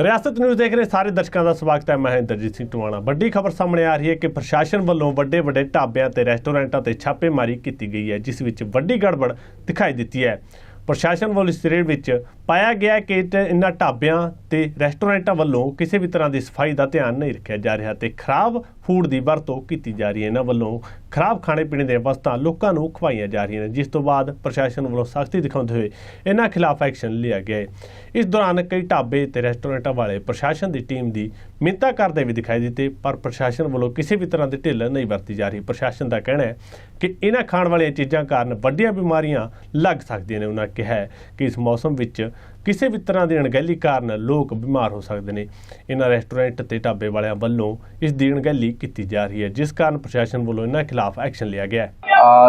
ਰਿਆਸਤ ਨਿਊਜ਼ ਦੇਖ ਰਹੇ ਸਾਰੇ ਦਰਸ਼ਕਾਂ ਦਾ ਸਵਾਗਤ ਹੈ। ਮੈਂ ਇੰਦਰਜੀਤ ਸਿੰਘ ਟਵਾਣਾ ਵੱਡੀ ਖਬਰ ਸਾਹਮਣੇ ਆ ਰਹੀ ਹੈ ਕਿ ਪ੍ਰਸ਼ਾਸਨ ਵੱਲੋਂ ਵੱਡੇ ਵੱਡੇ ਢਾਬਿਆਂ ਤੇ ਰੈਸਟੋਰੈਂਟਾਂ ਤੇ ਛਾਪੇਮਾਰੀ ਕੀਤੀ ਗਈ ਹੈ, ਜਿਸ ਵਿੱਚ ਵੱਡੀ ਗੜਬੜ ਦਿਖਾਈ ਦਿੱਤੀ ਹੈ। ਪ੍ਰਸ਼ਾਸਨ ਵੱਲੋਂ ਇਸ ਰੇਡ ਵਿੱਚ ਪਾਇਆ ਗਿਆ ਕਿ ਤੇ ਇਨ੍ਹਾਂ ਢਾਬਿਆਂ ਤੇ ਰੈਸਟੋਰੈਂਟਾਂ ਵੱਲੋਂ ਕਿਸੇ ਵੀ ਤਰ੍ਹਾਂ ਦੀ ਸਫ਼ਾਈ ਦਾ ਧਿਆਨ ਨਹੀਂ ਰੱਖਿਆ ਜਾ ਰਿਹਾ ਤੇ ਖਰਾਬ ਫੂਡ ਦੀ ਵਰਤੋਂ ਕੀਤੀ ਜਾ ਰਹੀ ਹੈ। ਇਹਨਾਂ ਵੱਲੋਂ ਖਰਾਬ ਖਾਣੇ ਪੀਣੇ ਦੀਆਂ ਵਸਤਾਂ ਲੋਕਾਂ ਨੂੰ ਖਵਾਈਆਂ ਜਾ ਰਹੀਆਂ ਨੇ, ਜਿਸ ਤੋਂ ਬਾਅਦ ਪ੍ਰਸ਼ਾਸਨ ਵੱਲੋਂ ਸਖਤੀ ਦਿਖਾਉਂਦੇ ਹੋਏ ਇਹਨਾਂ ਖਿਲਾਫ ਐਕਸ਼ਨ ਲਿਆ ਗਿਆ ਹੈ। ਇਸ ਦੌਰਾਨ ਕਈ ਢਾਬੇ ਤੇ ਰੈਸਟੋਰੈਂਟਾਂ ਵਾਲੇ ਪ੍ਰਸ਼ਾਸਨ ਦੀ ਟੀਮ ਦੀ ਮਿੰਤਾ ਕਰਦੇ ਵੀ ਦਿਖਾਈ ਦਿੱਤੇ, ਪਰ ਪ੍ਰਸ਼ਾਸਨ ਵੱਲੋਂ ਕਿਸੇ ਵੀ ਤਰ੍ਹਾਂ ਦੀ ਢਿੱਲ ਨਹੀਂ ਵਰਤੀ ਜਾ ਰਹੀ। ਪ੍ਰਸ਼ਾਸਨ ਦਾ ਕਹਿਣਾ ਹੈ ਕਿ ਇਹਨਾਂ ਖਾਣ ਵਾਲੀਆਂ ਚੀਜ਼ਾਂ ਕਾਰਨ ਵੱਡੀਆਂ ਬਿਮਾਰੀਆਂ ਲੱਗ ਸਕਦੀਆਂ ਨੇ। ਉਹਨਾਂ ਕਿਹਾ ਕਿ ਇਸ ਮੌਸਮ ਵਿੱਚ ਕਿਸੇ ਵੀ ਤਰ੍ਹਾਂ ਦੀ ਅਣਗਹਿਲੀ ਕਾਰਨ ਲੋਕ ਬਿਮਾਰ ਹੋ ਸਕਦੇ ਨੇ। ਇਹਨਾਂ ਰੈਸਟੋਰੈਂਟ ਤੇ ਢਾਬੇ ਵਾਲਿਆਂ ਵੱਲੋਂ ਇਸ ਦੀ ਅਣਗਹਿਲੀ ਕੀਤੀ ਜਾ ਰਹੀ ਹੈ, ਜਿਸ ਕਾਰਨ ਪ੍ਰਸ਼ਾਸਨ ਵੱਲੋਂ ਇਹਨਾਂ ਖਿਲਾਫ ਐਕਸ਼ਨ ਲਿਆ ਗਿਆ ਹੈ।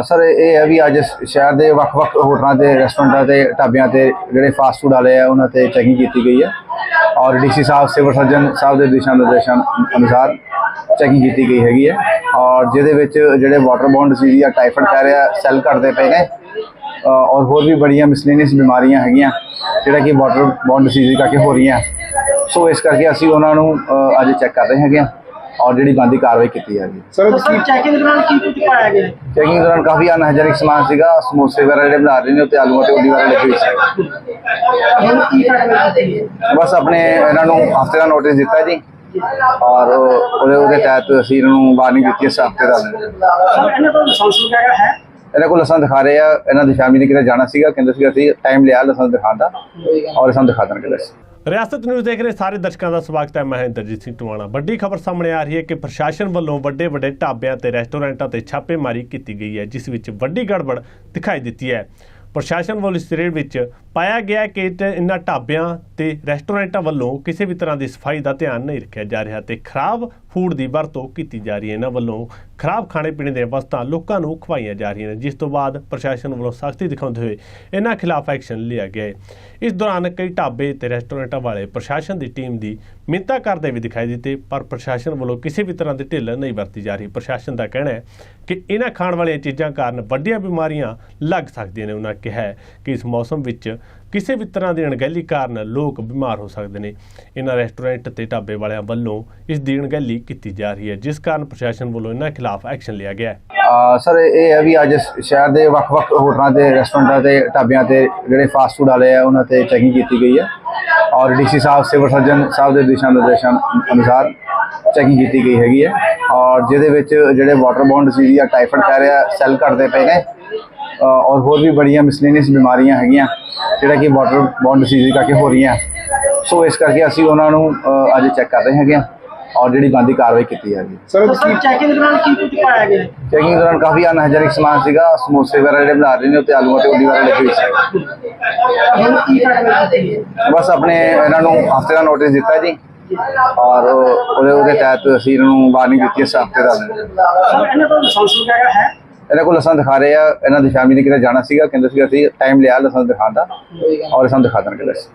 ਸਰ, ਇਹ ਹੈ ਵੀ ਅੱਜ ਸ਼ਹਿਰ ਦੇ ਵੱਖ-ਵੱਖ ਹੋਟਲਾਂ ਤੇ, ਰੈਸਟੋਰੈਂਟਾਂ ਤੇ, ਢਾਬਿਆਂ ਤੇ ਜਿਹੜੇ ਫਾਸਟ ਫੂਡ ਵਾਲੇ ਆ, ਉਹਨਾਂ ਤੇ ਚੈਕਿੰਗ ਕੀਤੀ ਗਈ ਹੈ। ਔਰ ਡੀਸੀ ਸਾਹਿਬ, ਸਿਵਲ ਸਰਜਨ ਸਾਹਿਬ ਦੇ ਦਿਸ਼ਾ ਨਿਰਦੇਸ਼ਾਂ ਅਨੁਸਾਰ ਚੈਕਿੰਗ ਕੀਤੀ ਗਈ ਹੈਗੀ ਹੈ। ਔਰ ਜਿਹਦੇ ਵਿੱਚ ਜਿਹੜੇ ਵਾਟਰ ਬੌਂਡ ਡਿਸੀਜ਼ ਜਾਂ ਟਾਈਫਾਇਡ ਕਹਿ ਰਿਹਾ ਸੈੱਲ ਕਰਦੇ ਪਏ ਨੇ। ਔਰ ਹੋਰ ਵੀ ਬੜੀਆਂ ਮਿਸਲੇਨੀਅਸ ਬਿਮਾਰੀਆਂ ਹੈਗੀਆਂ, ਜਿਹੜਾ ਕਿ ਵਾਟਰ ਬੌਂਡ ਡਿਸੀਜ਼ ਕਰਕੇ ਹੋ ਰਹੀਆਂ। ਸੋ ਇਸ ਕਰਕੇ ਅਸੀਂ ਉਹਨਾਂ ਨੂੰ ਅੱਜ ਚੈੱਕ ਕਰ ਰਹੇ ਹੈਗੇ ਆ ਔਰ ਜਿਹੜੀ ਬੰਦੀ ਕਾਰਵਾਈ ਕੀਤੀ ਹੈਗੀ ਸਰ ਤੁਸੀਂ ਚੈਕਿੰਗ ਦੌਰਾਨ ਕੀ ਕੁਝ ਪਾਇਆ ਗਿਆ? ਚੈਕਿੰਗ ਦੌਰਾਨ ਕਾਫੀ ਅਨਹਾਈਜੈਨਿਕ ਸਮਾਨ ਸੀਗਾ ਸਮੋਸੇ ਵਗੈਰਾ ਜਿਹੜੇ ਬਣਾ ਰਹੇ ਨੇ ਉੱਤੇ ਆਲੂ ਅਤੇ ਉਡੀ ਵਗੈਰਾ ਲੱਗੀ ਹੋਈ ਸੀ। ਹੁਣ ਕੀ ਕੀਤੀ ਹੈ ਬਸ ਆਪਣੇ ਇਹਨਾਂ ਨੂੰ ਹਫ਼ਤੇ ਦਾ ਨੋਟਿਸ ਦਿੱਤਾ ਜੀ ਔਰ ਉਹਦੇ ਉਹਦੇ ਤਹਿਤ ਅਸੀਂ ਇਹਨਾਂ ਨੂੰ ਵਾਰਨਿੰਗ ਦਿੱਤੀ ਇਸ ਹਫ਼ਤੇ ਦਾ ਸਰ ਇਹਨਾਂ ਦਾ ਲਾਇਸੈਂਸ ਵਗੈਰਾ ਹੈ? ਇਹਨਾਂ ਕੋਲ ਲਾਇਸੈਂਸ ਦਿਖਾ ਰਹੇ ਆ ਇਹਨਾਂ ਦੀ ਫੈਮਿਲੀ ਨੇ ਕਿਤੇ ਜਾਣਾ ਸੀਗਾ ਕਹਿੰਦੇ ਸੀ ਅਸੀਂ ਟਾਈਮ ਲਿਆ ਲਾਇਸੈਂਸ ਦਿਖਾਉਣ ਦਾ ਔਰ ਸਾਨੂੰ ਦਿਖਾ ਦੇਣਗੇ ਲਾਇਸੈਂਸ ਰਿਆਸਤ ਨਿਊਜ਼ ਦੇਖ ਰਹੇ ਸਾਰੇ ਦਰਸ਼ਕਾਂ ਦਾ ਸਵਾਗਤ ਹੈ। ਮੈਂ ਇੰਦਰਜੀਤ ਸਿੰਘ ਟਵਾਣਾ। ਵੱਡੀ ਖਬਰ ਸਾਹਮਣੇ ਆ ਰਹੀ ਹੈ ਕਿ ਪ੍ਰਸ਼ਾਸਨ ਵੱਲੋਂ ਵੱਡੇ ਵੱਡੇ ਢਾਬਿਆਂ ਤੇ ਰੈਸਟੋਰੈਂਟਾਂ ਤੇ ਛਾਪੇਮਾਰੀ ਕੀਤੀ ਗਈ ਹੈ, ਜਿਸ ਵਿੱਚ ਵੱਡੀ ਗੜਬੜ ਦਿਖਾਈ ਦਿੱਤੀ ਹੈ। ਪ੍ਰਸ਼ਾਸਨ ਵੱਲੋਂ ਇਸ ਰੇਡ ਵਿੱਚ ਪਾਇਆ ਗਿਆ ਕਿ ਤੇ ਇਨ੍ਹਾਂ ਢਾਬਿਆਂ ਤੇ ਰੈਸਟੋਰੈਂਟਾਂ ਵੱਲੋਂ ਕਿਸੇ ਵੀ ਤਰ੍ਹਾਂ ਦੀ ਸਫ਼ਾਈ ਦਾ ਧਿਆਨ ਨਹੀਂ ਰੱਖਿਆ ਜਾ ਰਿਹਾ ਤੇ ਖਰਾਬ ਫੂਡ ਦੀ ਵਰਤੋਂ ਕੀਤੀ ਜਾ ਰਹੀ ਹੈ। ਇਹਨਾਂ ਵੱਲੋਂ ਖਰਾਬ ਖਾਣੇ ਪੀਣੇ ਦੀਆਂ ਵਸਤਾਂ ਲੋਕਾਂ ਨੂੰ ਖਵਾਈਆਂ ਜਾ ਰਹੀਆਂ ਨੇ, ਜਿਸ ਤੋਂ ਬਾਅਦ ਪ੍ਰਸ਼ਾਸਨ ਵੱਲੋਂ ਸਖਤੀ ਦਿਖਾਉਂਦੇ ਹੋਏ ਇਹਨਾਂ ਖਿਲਾਫ ਐਕਸ਼ਨ ਲਿਆ ਗਿਆ ਹੈ। ਇਸ ਦੌਰਾਨ ਕਈ ਢਾਬੇ ਤੇ ਰੈਸਟੋਰੈਂਟਾਂ ਵਾਲੇ ਪ੍ਰਸ਼ਾਸਨ ਦੀ ਟੀਮ ਦੀ ਮਿੰਤਾ ਕਰਦੇ ਵੀ ਦਿਖਾਈ ਦਿੱਤੇ, ਪਰ ਪ੍ਰਸ਼ਾਸਨ ਵੱਲੋਂ ਕਿਸੇ ਵੀ ਤਰ੍ਹਾਂ ਦੀ ਢਿੱਲ ਨਹੀਂ ਵਰਤੀ ਜਾ ਰਹੀ। ਪ੍ਰਸ਼ਾਸਨ ਦਾ ਕਹਿਣਾ ਹੈ ਕਿ ਇਹਨਾਂ ਖਾਣ ਵਾਲੀਆਂ ਚੀਜ਼ਾਂ ਕਾਰਨ ਵੱਡੀਆਂ ਬਿਮਾਰੀਆਂ ਲੱਗ ਸਕਦੀਆਂ ਨੇ। ਉਹਨਾਂ ਕਿਹਾ ਕਿ ਇਸ ਮੌਸਮ ਵਿੱਚ ਕਿਸੇ ਵੀ ਤਰ੍ਹਾਂ ਦੀ ਅਣਗਹਿਲੀ ਕਾਰਨ ਲੋਕ ਬਿਮਾਰ ਹੋ ਸਕਦੇ ਨੇ। ਇਹਨਾਂ ਰੈਸਟੋਰੈਂਟ ਤੇ ਢਾਬੇ ਵਾਲਿਆਂ ਵੱਲੋਂ ਇਸ ਦੀ ਅਣਗਹਿਲੀ ਕੀਤੀ ਜਾ ਰਹੀ ਹੈ, ਜਿਸ ਕਾਰਨ ਪ੍ਰਸ਼ਾਸਨ ਵੱਲੋਂ ਇਹਨਾਂ ਖਿਲਾਫ ਐਕਸ਼ਨ ਲਿਆ ਗਿਆ ਹੈ। ਸਰ, ਇਹ ਹੈ ਵੀ ਅੱਜ ਸ਼ਹਿਰ ਦੇ ਵੱਖ-ਵੱਖ ਹੋਟਲਾਂ ਤੇ, ਰੈਸਟੋਰੈਂਟਾਂ ਤੇ, ਢਾਬਿਆਂ ਤੇ ਜਿਹੜੇ ਫਾਸਟ ਫੂਡ ਵਾਲੇ ਆ, ਉਹਨਾਂ ਤੇ ਚੈਕਿੰਗ ਕੀਤੀ ਗਈ ਹੈ। ਔਰ ਡੀਸੀ ਸਾਹਿਬ, ਸਿਵਲ ਸਰਜਨ ਸਾਹਿਬ ਦੇ ਦਿਸ਼ਾ ਨਿਰਦੇਸ਼ਾਂ ਅਨੁਸਾਰ ਚੈਕਿੰਗ ਕੀਤੀ ਗਈ ਹੈਗੀ ਹੈ। ਔਰ ਜਿਹਦੇ ਵਿੱਚ ਜਿਹੜੇ ਵਾਟਰ ਬੌਂਡ ਸੀ ਜਾਂ ਟਾਈਫਾਇਡ ਕਹਿ ਰਿਹਾ, ਸੈੱਲ ਘਟਦੇ ਪਏ ਨੇ ਔਰ ਹੋਰ ਵੀ ਬੜੀਆਂ ਮਿਸਲੇਨੀਅਸ ਬਿਮਾਰੀਆਂ ਹੈਗੀਆਂ ਜਿਹੜਾ ਕਿ ਵਾਟਰ ਬੌਂਡ ਡਿਸੀਜ਼ ਕਰਕੇ ਹੋ ਰਹੀਆਂ। ਸੋ ਇਸ ਕਰਕੇ ਅਸੀਂ ਉਹਨਾਂ ਨੂੰ ਅੱਜ ਚੈੱਕ ਕਰ ਰਹੇ ਹੈਗੇ ਆ ਔਰ ਜਿਹੜੀ ਬੰਦੀ ਕਾਰਵਾਈ ਕੀਤੀ ਹੈਗੀ ਸਰ ਤੁਸੀਂ ਚੈਕਿੰਗ ਦੌਰਾਨ ਕੀ ਕੁਝ ਪਾਇਆ ਗਿਆ? ਹੈ? ਚੈਕਿੰਗ ਦੌਰਾਨ ਕਾਫੀ ਅਨਹਾਈਜੈਨਿਕ ਸਮਾਨ ਸੀਗਾ ਸਮੋਸੇ ਵਗੈਰਾ ਜਿਹੜੇ ਬਣਾ ਰਹੇ ਨੇ ਉੱਤੇ ਆਲੂ ਅਤੇ ਉਡੀ ਵਗੈਰਾ ਲੱਗੀ ਹੋਈ ਸੀ। ਹੈ ਬਸ ਆਪਣੇ ਇਹਨਾਂ ਨੂੰ ਹਫ਼ਤੇ ਦਾ ਨੋਟਿਸ ਦਿੱਤਾ ਜੀ ਔਰ ਉਹਦੇ ਉਹਦੇ ਤਹਿਤ ਅਸੀਂ ਇਹਨਾਂ ਨੂੰ ਵਾਰਨਿੰਗ ਦਿੱਤੀ ਇਸ ਹਫ਼ਤੇ ਦਾ। ਸਰ ਇਹਨਾਂ ਦਾ ਲਾਇਸੈਂਸ ਵਗੈਰਾ ਹੈ? ਇਹਨਾਂ ਕੋਲ ਲਾਇਸੈਂਸ ਦਿਖਾ ਰਹੇ ਆ ਇਹਨਾਂ ਦੀ ਫੈਮਿਲੀ ਨੇ ਕਿਤੇ ਜਾਣਾ ਸੀਗਾ ਕਹਿੰਦੇ ਸੀ ਅਸੀਂ ਟਾਈਮ ਲਿਆ ਲਾਇਸੈਂਸ ਦਿਖਾਉਣ ਦਾ ਔਰ ਸਾਨੂੰ ਦਿਖਾ ਦੇਣਗੇ ਲਾਇਸੈਂਸ